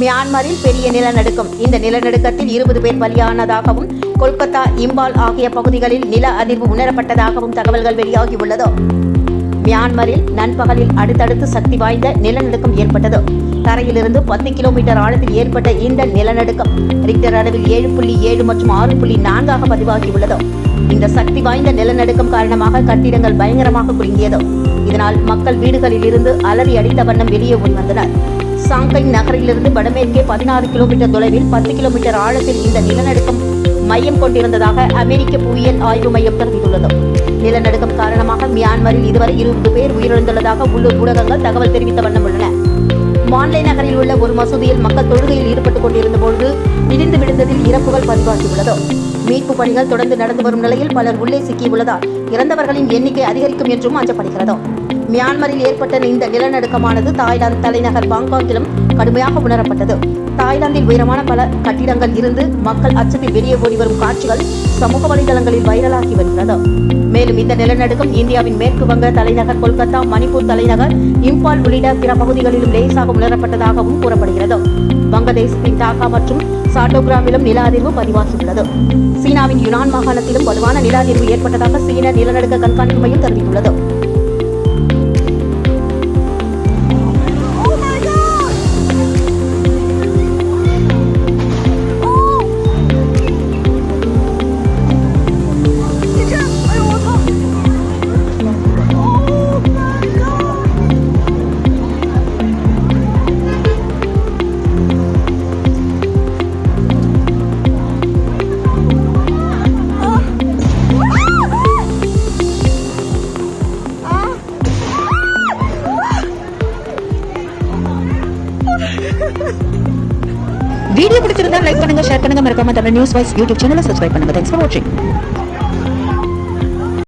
மியான்மரில் பெரிய நிலநடுக்கம். இந்த நிலநடுக்கத்தில் இருபது பேர் பலியானதாகவும் கொல்கத்தா இம்பால் ஆகிய பகுதிகளில் நில அதிர்வு உணரப்பட்டதாகவும் தகவல்கள் வெளியாகியுள்ளது. மியான்மரில் நண்பகலில் அடுத்தடுத்து சக்தி வாய்ந்த நிலநடுக்கம் ஏற்பட்டது. தரையிலிருந்து பத்து கிலோமீட்டர் ஆழத்தில் ஏற்பட்ட இந்த நிலநடுக்கம் ரிக்டர் அளவில் ஏழு புள்ளி ஏழு மற்றும் ஆறு புள்ளி நான்காக பதிவாகியுள்ளது. இந்த சக்தி வாய்ந்த நிலநடுக்கம் காரணமாக கட்டிடங்கள் பயங்கரமாக குலுங்கியது. இதனால் மக்கள் வீடுகளில் இருந்து அலறி அடித்த வண்ணம் வெளியே ஓடி வந்தனர். சாங்கை நகரிலிருந்து வடமேற்கே பதினாறு கிலோமீட்டர் தொலைவில் பத்து கிலோமீட்டர் ஆழத்தில் இந்த நிலநடுக்கம் மையம் கொண்டிருந்ததாக அமெரிக்க புவியியல் ஆய்வு மையம் தெரிவித்துள்ளது. நிலநடுக்கம் காரணமாக மியான்மரில் இதுவரை இருபது பேர் உயிரிழந்துள்ளதாக உள்ளூர் ஊடகங்கள் தகவல் தெரிவித்த வண்ணம் உள்ளன. மான்லே நகரில் உள்ள ஒரு மசூதியில் மக்கள் தொழுகையில் ஈடுபட்டுக் கொண்டிருந்த பொழுது இடிந்து விழுந்ததில் இறப்புகள் பதிவாகியுள்ளது. மீட்பு பணிகள் தொடர்ந்து நடந்து வரும் நிலையில் பலர் உள்ளே சிக்கியுள்ளதால் இறந்தவர்களின் எண்ணிக்கை அதிகரிக்கும் என்றும் அஞ்சப்படுகிறது. மியான்மரில் ஏற்பட்ட இந்த நிலநடுக்கமானது தாய்லாந்து தலைநகர் பாங்காக்கிலும் கடுமையாக உணரப்பட்டது. தாய்லாந்தில் உயரமான பல கட்டிடங்கள் இருந்து மக்கள் அச்சத்தில் வெளியே ஓடி வரும் காட்சிகள் சமூக வலைதளங்களில் வைரலாகி வருகிறது. மேலும் இந்த நிலநடுக்கம் இந்தியாவின் மேற்கு வங்க தலைநகர் கொல்கத்தா மணிப்பூர் தலைநகர் இம்பால் உள்ளிட்ட பிற பகுதிகளிலும் லேசாக உணரப்பட்டதாகவும் கூறப்படுகிறது. வங்கதேசத்தின் டாக்கா மற்றும் சாட்டோகிராமிலும் நில அதிர்வு பதிவாகியுள்ளது. சீனாவின் யுனான் மாகாணத்திலும் வலுவான நில அதிர்வு ஏற்பட்டதாக சீன நிலநடுக்க கண்காணிப்பு மையம் தெரிவித்துள்ளது. வீடியோ பிடிச்சிருந்தா லைக் பண்ணுங்க ஷேர் பண்ணுங்க. மறக்காம தமிழ் நியூஸ் வாய்ஸ் யூடியூப் சேனலை சப்ஸ்கிரைப் பண்ணுங்க. தேங்க்ஸ் ஃபார் வாட்சிங்